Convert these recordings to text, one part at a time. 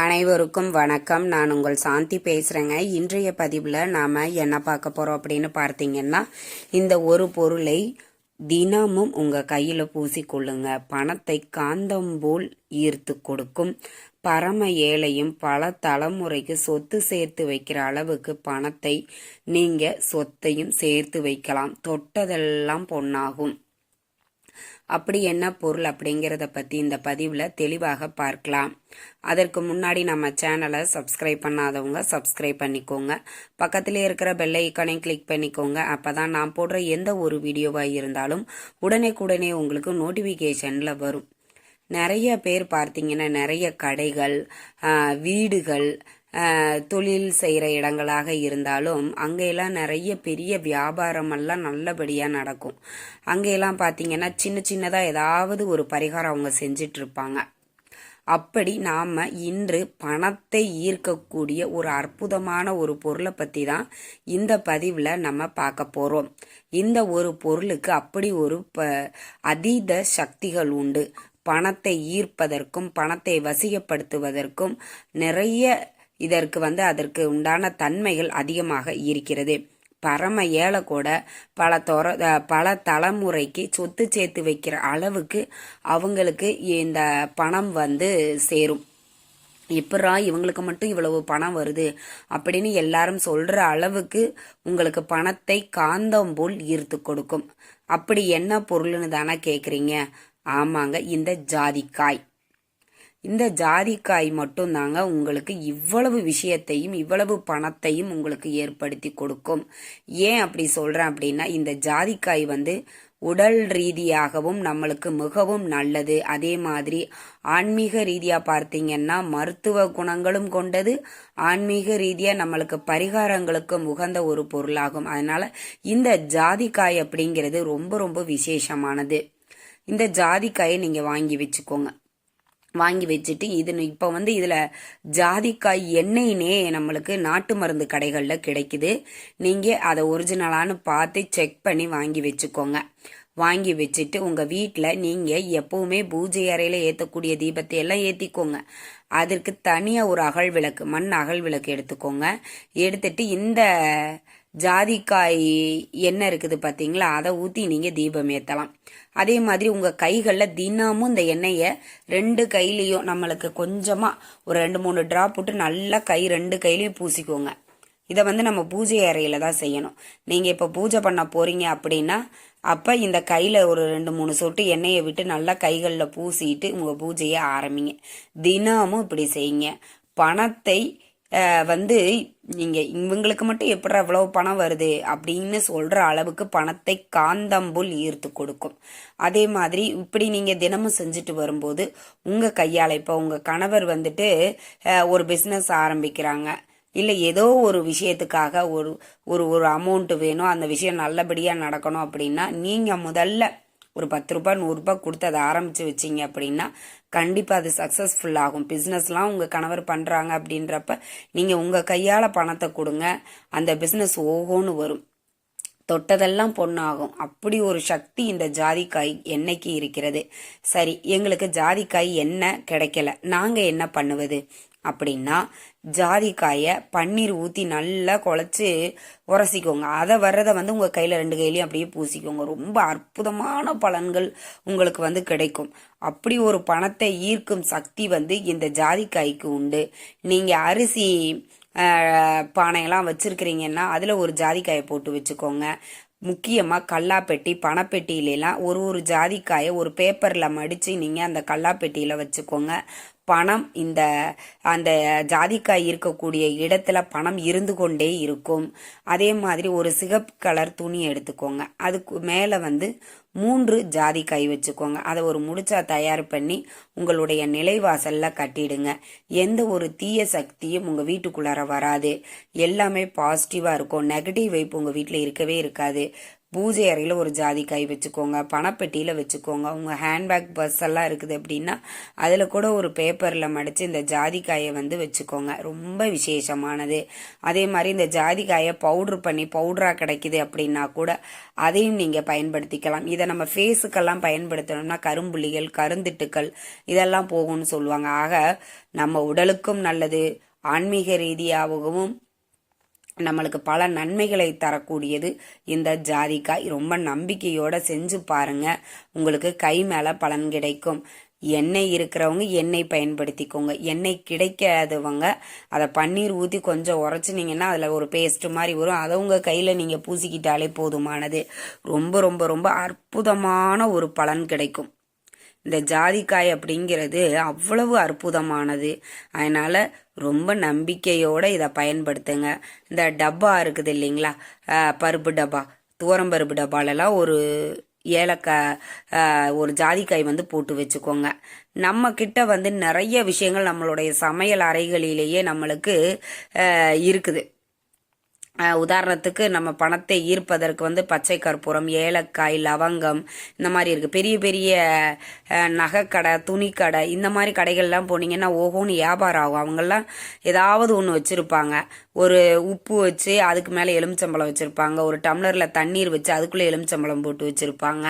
அனைவருக்கும் வணக்கம். நான் உங்கள் சாந்தி பேசுகிறேங்க இன்றைய பதிவில் நாம் என்ன பார்க்க போகிறோம் அப்படின்னு பார்த்தீங்கன்னா இந்த ஒரு பொருளை தினமும் உங்கள் கையில் பூசிக்கொள்ளுங்க. பணத்தை காந்தம் போல் ஈர்த்து கொடுக்கும். பரம ஏழையும் பல தலைமுறைக்கு சொத்து சேர்த்து வைக்கிற அளவுக்கு பணத்தை நீங்கள் சொத்தையும் சேர்த்து வைக்கலாம். தொட்டதெல்லாம் பொன்னாகும். அப்படி என்ன பொருள் அப்படிங்கிறத பற்றி இந்த பதிவில் தெளிவாக பார்க்கலாம். அதற்கு முன்னாடி நம்ம சேனலை சப்ஸ்கிரைப் பண்ணாதவங்க சப்ஸ்கிரைப் பண்ணிக்கோங்க. பக்கத்திலே இருக்கிற பெல் ஐக்கானை கிளிக் பண்ணிக்கோங்க. அப்போ தான் நான் போடுற எந்த ஒரு வீடியோவாக இருந்தாலும் உடனே உடனே உங்களுக்கு நோட்டிஃபிகேஷனில் வரும். நிறைய பேர் பார்த்தீங்கன்னா நிறைய கடைகள் வீடுகள் தொழில் செய்கிற இடங்களாக இருந்தாலும் அங்கெல்லாம் நிறைய பெரிய வியாபாரமெல்லாம் நல்லபடியாக நடக்கும். அங்கெல்லாம் பார்த்தீங்கன்னா சின்ன சின்னதாக ஏதாவது ஒரு பரிகாரம் அவங்க செஞ்சிட்ருப்பாங்க. அப்படி நாம் இன்று பணத்தை ஈர்க்கக்கூடிய ஒரு அற்புதமான ஒரு பொருளை பற்றி தான் இந்த பதிவில் நம்ம பார்க்க போகிறோம் இந்த ஒரு பொருளுக்கு அப்படி ஒரு ப அதீத சக்திகள் உண்டு. பணத்தை ஈர்ப்பதற்கும் பணத்தை வசியப்படுத்துவதற்கும் நிறைய இதற்கு வந்து அதற்கு உண்டான தன்மைகள் அதிகமாக இருக்கிறது. பரம ஏழை கூட பல தொர பல தலைமுறைக்கு சொத்து சேர்த்து வைக்கிற அளவுக்கு அவங்களுக்கு இந்த பணம் வந்து சேரும். எப்படா இவங்களுக்கு மட்டும் இவ்வளவு பணம் வருது அப்படின்னு எல்லாரும் சொல்ற அளவுக்கு உங்களுக்கு பணத்தை காந்தம் போல் ஈர்த்து கொடுக்கும். அப்படி என்ன பொருள்னு தானே கேட்குறீங்க ஆமாங்க இந்த ஜாதிக்காய். இந்த ஜாதிக்காய் மட்டும்தாங்க உங்களுக்கு இவ்வளவு விஷயத்தையும் இவ்வளவு பணத்தையும் உங்களுக்கு ஏற்படுத்தி கொடுக்கும். ஏன் அப்படி சொல்கிறேன் அப்படின்னா இந்த ஜாதிக்காய் வந்து உடல் ரீதியாகவும் நம்மளுக்கு மிகவும் நல்லது. அதே மாதிரி ஆன்மீக ரீதியாக பார்த்தீங்கன்னா மருத்துவ குணங்களும் கொண்டது. ஆன்மீக ரீதியாக நம்மளுக்கு பரிகாரங்களுக்கும் உகந்த ஒரு பொருளாகும். அதனால் இந்த ஜாதிக்காய் அப்படிங்கிறது ரொம்ப ரொம்ப விசேஷமானது. இந்த ஜாதிக்காயை நீங்கள் வாங்கி வச்சுக்கோங்க. வாங்கி வச்சுட்டு இது இப்போ வந்து இதில் ஜாதிக்காய் எண்ணெயினே நம்மளுக்கு நாட்டு மருந்து கடைகளில் கிடைக்குது. நீங்கள் அதை ஒரிஜினலானு பார்த்து செக் பண்ணி வாங்கி வச்சுக்கோங்க. வாங்கி வச்சுட்டு உங்கள் வீட்டில் நீங்கள் எப்போவுமே பூஜை அறையில் ஏற்றக்கூடிய தீபத்தை எல்லாம் ஏற்றிக்கோங்க அதற்கு தனியாக ஒரு அகல் விளக்கு மண் அகல் விளக்கு எடுத்துக்கோங்க. எடுத்துட்டு இந்த ஜாதிக்காய் எண்ணெய் இருக்குது பார்த்தீங்களா அதை ஊற்றி நீங்கள் தீபம் ஏற்றலாம் அதே மாதிரி உங்கள் கைகளில் தினமும் இந்த எண்ணெயை ரெண்டு கையிலையும் நம்மளுக்கு கொஞ்சமாக ஒரு ரெண்டு மூணு ட்ராப் போட்டு நல்லா கை ரெண்டு கையிலையும் பூசிக்கோங்க. இதை வந்து நம்ம பூஜை அறையில் தான் செய்யணும். நீங்கள் இப்போ பூஜை பண்ண போகிறீங்க அப்படின்னா அப்போ இந்த கையில் ஒரு ரெண்டு மூணு சொட்டு எண்ணெயை விட்டு நல்லா கைகளில் பூசிட்டு உங்கள் பூஜையை ஆரம்பிங்க. தினமும் இப்படி செய்யுங்க. பணத்தை வந்து நீங்கள் இவங்களுக்கு மட்டும் எப்படி அவ்வளோ பணம் வருது அப்படின்னு சொல்கிற அளவுக்கு பணத்தை காந்தம்புல் ஈர்த்து கொடுக்கும். அதே மாதிரி இப்படி நீங்கள் தினமும் செஞ்சுட்டு வரும்போது உங்கள் கையால் இப்போ உங்கள் கணவர் வந்துட்டு ஒரு பிஸ்னஸ் ஆரம்பிக்கிறாங்க. இல்லை ஏதோ ஒரு விஷயத்துக்காக ஒரு ஒரு ஒரு அமௌண்ட்டு வேணும் அந்த விஷயம் நல்லபடியாக நடக்கணும் அப்படின்னா நீங்கள் முதல்ல ஒரு பத்து ரூபாய் நூறுரூபா கொடுத்து அதை ஆரம்பித்து வச்சிங்க அப்படின்னா கண்டிப்பாக அது சக்ஸஸ்ஃபுல் ஆகும். பிஸ்னஸ்லாம் உங்கள் கணவர் பண்ணுறாங்க அப்படின்றப்ப நீங்கள் உங்கள் கையால் பணத்தை கொடுங்க அந்த பிஸ்னஸ் ஓகோன்னு வரும். தொட்டதெல்லாம் பொண்ணாகும். அப்படி ஒரு சக்தி இந்த ஜாதிக்காய் என்னைக்கு இருக்கிறது? சரி எங்களுக்கு ஜாதிக்காய் என்ன கிடைக்கல? நாங்கள் என்ன பண்ணுவது? அப்படின்னா ஜாதிக்காயை பன்னீர் ஊற்றி நல்லா குழச்சி உரசிக்கோங்க. அதை வர்றதை வந்து உங்கள் கையில் ரெண்டு கையிலையும் அப்படியே பூசிக்கோங்க. ரொம்ப அற்புதமான பலன்கள் உங்களுக்கு வந்து கிடைக்கும். அப்படி ஒரு பணத்தை ஈர்க்கும் சக்தி வந்து இந்த ஜாதிக்காய்க்கு உண்டு. நீங்கள் அரிசி பானையெல்லாம் வச்சுருக்கிறீங்கன்னா அதில் ஒரு ஜாதிக்காயை போட்டு வச்சுக்கோங்க. முக்கியமாக கல்லாப்பெட்டி பணப்பெட்டியிலலாம் ஒரு ஒரு ஜாதிக்காயை ஒரு பேப்பரில் மடித்து நீங்கள் அந்த கல்லாப்பெட்டியில் வச்சுக்கோங்க. பணம் இந்த அந்த ஜாதிக்காய் இருக்கக்கூடிய இடத்துல பணம் இருந்து கொண்டே இருக்கும். அதே மாதிரி ஒரு சிகப்பு கலர் துணி எடுத்துக்கோங்க. அதுக்கு மேலே வந்து மூன்று ஜாதிக்காய் வச்சுக்கோங்க. அதை ஒரு முடிச்சா தயார் பண்ணி உங்களுடைய நிலைவாசலில் கட்டிடுங்க. எந்த ஒரு தீய சக்தியும் உங்கள் வீட்டுக்குள்ளார வராது. எல்லாமே பாசிட்டிவாக இருக்கும். நெகட்டிவ் வைப்பு உங்கள் வீட்டில் இருக்கவே இருக்காது. பூஜை அறையில் ஒரு ஜாதிக்காய் வச்சுக்கோங்க பணப்பெட்டியில் வச்சுக்கோங்க. உங்கள் ஹேண்ட்பேக் பர்ஸ் எல்லாம் இருக்குது அப்படின்னா அதில் கூட ஒரு பேப்பரில் மடித்து இந்த ஜாதிக்காயை வந்து வச்சுக்கோங்க. ரொம்ப விசேஷமானது. அதே மாதிரி இந்த ஜாதிக்காயை பவுட்ரு பண்ணி பவுடராக கிடைக்குது அப்படின்னா கூட அதையும் நீங்கள் பயன்படுத்திக்கலாம். இதை நம்ம ஃபேஸுக்கெல்லாம் பயன்படுத்தணும்னா கரும்புள்ளிகள் கருந்திட்டுக்கள் இதெல்லாம் போகும்னு சொல்லுவாங்க. ஆக நம்ம உடலுக்கும் நல்லது ஆன்மீக ரீதியாகவும் நம்மளுக்கு பல நன்மைகளை தரக்கூடியது இந்த ஜாதிக்காய். ரொம்ப நம்பிக்கையோட செஞ்சு பாருங்க. உங்களுக்கு கை மேல பலன் கிடைக்கும். எண்ணெய் இருக்கிறவங்க எண்ணெய் பயன்படுத்திக்கோங்க. எண்ணெய் கிடைக்காதவங்க அதை பன்னீர் ஊற்றி கொஞ்சம் உரைச்சினீங்கன்னா அதில் ஒரு பேஸ்ட் மாதிரி வரும். அதை உங்கள் கையில் நீங்கள் பூசிக்கிட்டாலே போதுமானது. ரொம்ப ரொம்ப ரொம்ப அற்புதமான ஒரு பலன் கிடைக்கும். இந்த ஜாதிக்காய் அப்படிங்கிறது அவ்வளவு அற்புதமானது. அதனால் ரொம்ப நம்பிக்கையோடு இதை பயன்படுத்துங்க. இந்த டப்பா இருக்குது இல்லைங்களா? பருப்பு டப்பா. துவரம்பருப்பு டப்பாலெல்லாம் ஒரு ஏலக்காய் ஒரு ஜாதிக்காய் வந்து போட்டு வச்சுக்கோங்க. நம்ம கிட்ட வந்து நிறைய விஷயங்கள் நம்மளுடைய சமையல் அறைகளிலேயே நம்மளுக்கு இருக்குது. உதாரணத்துக்கு நம்ம பணத்தை ஈர்ப்பதற்கு வந்து பச்சை கற்பூரம் ஏலக்காய் லவங்கம் இந்த மாதிரி இருக்குது பெரிய பெரிய நகைக்கடை துணிக்கடை இந்த மாதிரி கடைகள்லாம் போனீங்கன்னா ஓஹோன்னு வியாபாரம் ஆகும். அவங்கெல்லாம் ஏதாவது ஒன்று வச்சுருப்பாங்க. ஒரு உப்பு வச்சு அதுக்கு மேலே எலுமிச்சம்பழம் வச்சுருப்பாங்க. ஒரு டம்ளரில் தண்ணீர் வச்சு அதுக்குள்ளே எலுமிச்சம்பழம் போட்டு வச்சுருப்பாங்க.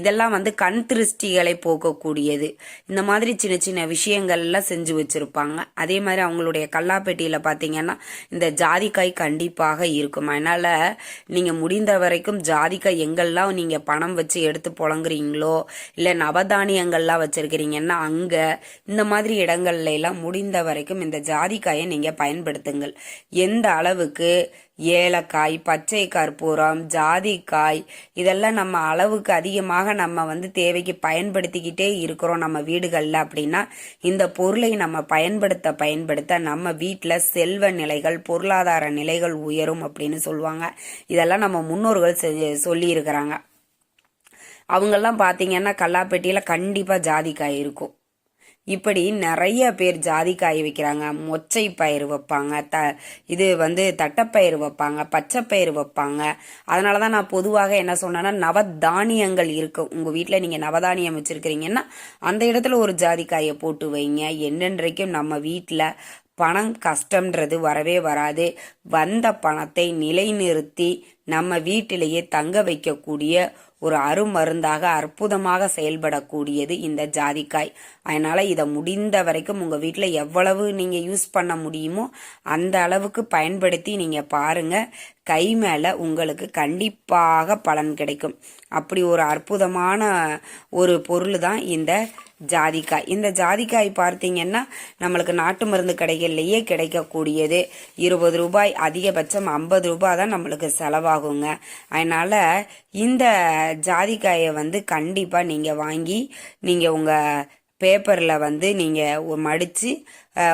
இதெல்லாம் வந்து கண் திருஷ்டிகளை போக்கக்கூடியது. இந்த மாதிரி சின்ன சின்ன விஷயங்கள்லாம் செஞ்சு வச்சுருப்பாங்க. அதே மாதிரி அவங்களுடைய கல்லாப்பெட்டியில் பார்த்தீங்கன்னா இந்த ஜாதிக்காய் கண்டிப்பாக இருக்கும். அதனால் நீங்கள் முடிந்த வரைக்கும் ஜாதிக்காய் எங்கெல்லாம் நீங்கள் பணம் வச்சு எடுத்து புழங்குறீங்களோ இல்லை நவதானியங்கள்லாம் வச்சுருக்கிறீங்கன்னா அங்கே இந்த மாதிரி இடங்கள்ல எல்லாம் முடிந்த வரைக்கும் இந்த ஜாதிக்காயை நீங்கள் பயன்படுத்துங்கள். எந்த அளவுக்கு ஏலக்காய் பச்சை கற்பூரம் ஜாதிக்காய் இதெல்லாம் நம்ம அளவுக்கு அதிகமாக நம்ம வந்து தேவைக்கு பயன்படுத்திக்கிட்டே இருக்கிறோம் நம்ம வீடுகளில் அப்படின்னா இந்த பொருளை நம்ம பயன்படுத்த பயன்படுத்த நம்ம வீட்டில் செல்வ நிலைகள் பொருளாதார நிலைகள் உயரும் அப்படின்னு சொல்லுவாங்க. இதெல்லாம் நம்ம முன்னோர்கள் செ- சொல்லியிருக்கிறாங்க. அவங்கெல்லாம் பார்த்தீங்கன்னா கல்லாப்பெட்டியில் கண்டிப்பாக ஜாதிக்காய் இருக்கும். இப்படி நிறைய பேர் ஜாதிக்காய் வைக்கிறாங்க மொச்சை பயிர் வைப்பாங்க த இது வந்து தட்டைப்பயிர் வைப்பாங்க பச்சைப்பயிர் வைப்பாங்க. அதனால தான் நான் பொதுவாக என்ன சொன்னேன்னா நவதானியங்கள் இருக்கும் உங்கள் வீட்டில் நீங்கள் நவதானியம் வச்சுருக்கிறீங்கன்னா அந்த இடத்துல ஒரு ஜாதிக்காயை போட்டு வைங்க. என்னென்றைக்கும் நம்ம வீட்டில் பணம் கஷ்டம்ன்றது வரவே வராது. வந்த பணத்தை நிலைநிறுத்தி நம்ம வீட்டிலேயே தங்க வைக்கக்கூடிய ஒரு அருமருந்தாக அற்புதமாக செயல்படக்கூடியது இந்த ஜாதிக்காய். அதனால இதை முடிந்த வரைக்கும் உங்க வீட்டில் எவ்வளவு நீங்க யூஸ் பண்ண முடியுமோ அந்த அளவுக்கு பயன்படுத்தி நீங்க பாருங்க. கை மேலே உங்களுக்கு கண்டிப்பாக பலன் கிடைக்கும். அப்படி ஒரு அற்புதமான ஒரு பொருள் தான் இந்த ஜாதிக்காய். இந்த ஜாதிக்காய் பார்த்தீங்கன்னா நம்மளுக்கு நாட்டு மருந்து கடைகள்லேயே கிடைக்கக்கூடியது. இருபது ரூபாய் அதிகபட்சம் ஐம்பது ரூபாய் தான் நம்மளுக்கு செலவாகுங்க. அதனால் இந்த ஜாதிக்காயை வந்து கண்டிப்பாக நீங்கள் வாங்கி நீங்கள் உங்கள் பேப்பரில் வந்து நீங்கள் மடித்து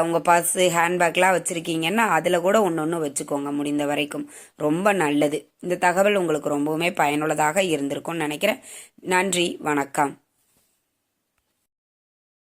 உங்கள் பர்ஸு ஹேண்ட்பேக்லாம் வச்சுருக்கீங்கன்னா அதில் கூட ஒன்று ஒன்று வச்சுக்கோங்க முடிந்த வரைக்கும். ரொம்ப நல்லது. இந்த தகவல் உங்களுக்கு ரொம்பவுமே பயனுள்ளதாக இருந்திருக்கும்னு நினைக்கிறேன். நன்றி. வணக்கம்.